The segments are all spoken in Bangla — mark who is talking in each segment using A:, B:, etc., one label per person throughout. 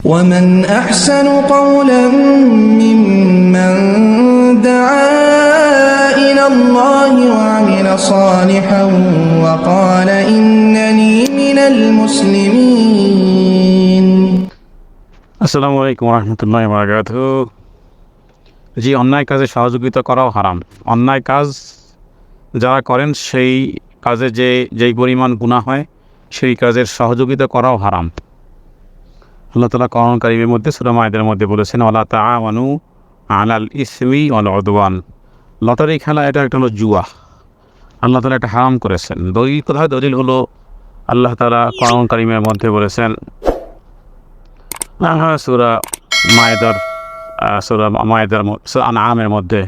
A: ومن أحسن قولا ممن دعا إلى الله وعمل صالحا وقال إنني من المسلمين
B: আসসালামু আলাইকুম রহমতুল্লাহ বারাকাত জি অন্যায় কাজে সহযোগিতা করাও হারাম অন্যায় কাজ যারা করেন সেই কাজে যে যেই পরিমাণ গুণা হয় সেই কাজের সহযোগিতা করাও হারাম আল্লাহ তালা করণ কারিমের মধ্যে সুরামায়দের মধ্যে বলেছেন আল্লাহ তাআমানু আলাল ইসমি অল অদওয়ান লটারি খেলা এটা একটা হলো জুয়া। আল্লাহ তালা এটা হারাম করেছেন। দলিল কোথায়? দলিল হলো আল্লাহ তালা করণ কারিমের মধ্যে বলেছেন সুরা মায়েদার সুরা মায়েদার আনামের মধ্যে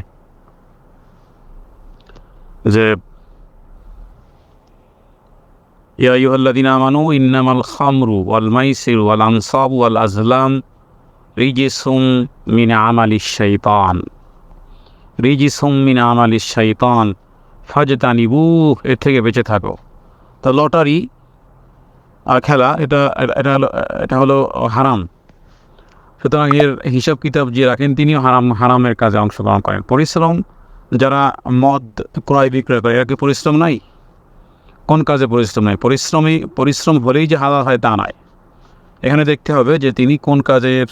B: যে ইয়া আইয়ুহাল্লাযীনা আমানু, ইন্নামাল খামরু ওয়াল মাইসিরু ওয়াল আনসাবু ওয়াল আজলাম রিজিসুম মিন আমালিশ শাইতান। রিজিসুম মিন আমালিশ শাইতান, ফাজতানিবু, এর থেকে বেঁচে থাকো। তো লটারি আর খেলা, এটা এটা হলো এটা হলো হারাম। সুতরাং এর হিসাব কিতাব যে রাখেন তিনিও হারাম, হারামের কাজে অংশগ্রহণ করেন। পরিশ্রম, যারা মদ ক্রয় বিক্রয় করে, এরা কি পরিশ্রম নাই? কোন কাজে পরিশ্রম নাই। পরিশ্রমী পরিশ্রম হলেই যে হালাল হয় তা নয়। এখানে দেখতে হবে যে তিনি কোন কাজের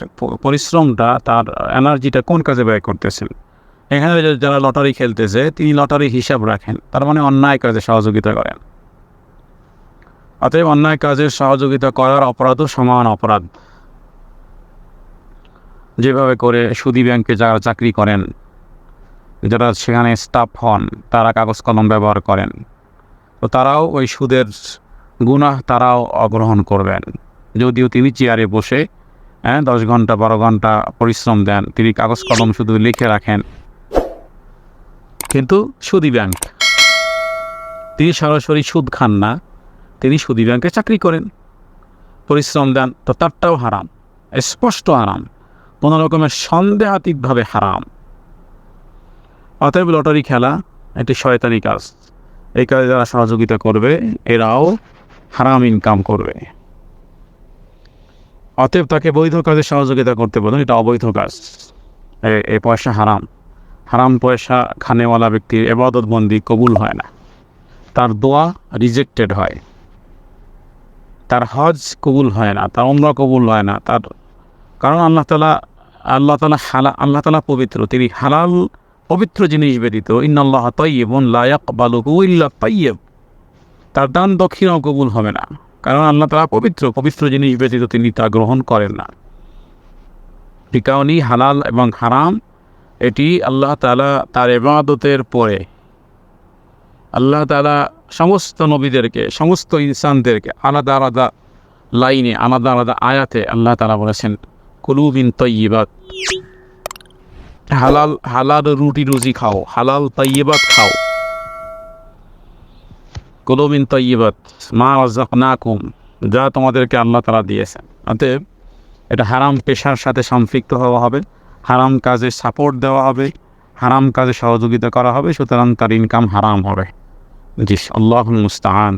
B: পরিশ্রমটা তার এনার্জিটা কোন কাজে ব্যয় করতেছেন। এখানে যারা লটারি খেলতেছে, তিনি লটারি হিসাব রাখেন। তার মানে অন্যায় কাজে সহযোগিতা করেন। অতএব অন্যায় কাজের সহযোগিতা করার অপরাধও সমান অপরাধ। যেভাবে করে সুদী ব্যাংকে যারা চাকরি করেন, যারা সেখানে স্টাফ হন, তারা কাগজ কলম ব্যবহার করেন। তো তারাও ওই সুদের গুনাহ তারাও অগ্রহণ করবেন। যদিও তিনি চেয়ারে বসে হ্যাঁ দশ ঘণ্টা, বারো ঘণ্টা পরিশ্রম দেন। তিনি কাগজ কলম শুধু লিখে রাখেন। কিন্তু সুদী ব্যাংক, তিনি সরাসরি সুদ খান না, তিনি সুদী ব্যাংকে চাকরি করেন। পরিশ্রম দেন, তো তারটাও হারাম, স্পষ্ট হারাম, কোনো রকমের সন্দেহাতীতভাবে হারাম। অতএব লটারি খেলা একটি শয়তানি কাজ। এই কাজে যারা সহযোগিতা করবে, এরাও হারাম ইনকাম করবে। অতএব তাকে বৈধ কাজে সহযোগিতা করতে বলুন, এটা অবৈধ কাজ। এই পয়সা হারাম। হারাম পয়সা খানেওয়ালা ব্যক্তির এবাদতবন্দি কবুল হয় না। তার দোয়া রিজেক্টেড হয়। তার হজ কবুল হয় না, তার অমরা কবুল হয় না, তার, কারণ আল্লাহ তালা আল্লাহ তালা হালা, আল্লাহ তালা পবিত্র, তিনি হালাল পবিত্র জিনিস ব্যতীত, ইন্নাল্লাহ তৈবন লায়াক বালুকু ইল্লা তৈয়ব তার দান দক্ষিণাও কবুল হবে না, কারণ আল্লাহ তালা পবিত্র পবিত্র জিনিস ব্যতীত তিনি তা গ্রহণ করেন না। কারণেই হালাল এবং হারাম, এটি আল্লাহ তালা তার এবাদতের পরে, আল্লাহ তালা সমস্ত নবীদেরকে, সমস্ত ইনসানদেরকে আলাদা আলাদা লাইনে, আলাদা আলাদা আয়াতে আল্লাহ তালা বলেছেন কুলুবিন তৈবাত হালাল হালাল রুটি রুজি খাও, হালাল তৈবাত খাও। কুলুবিন তৈবাত মা রাজাক না কুম যা তোমাদেরকে আল্লাহ তালা দিয়েছেন। অতএব এটা হারাম পেশার সাথে সম্পৃক্ত হওয়া হবে, হারাম কাজে সাপোর্ট দেওয়া হবে, হারাম কাজে সহযোগিতা করা হবে, সুতরাং তার ইনকাম হারাম হবে। জি আল্লাহ মুস্তাহান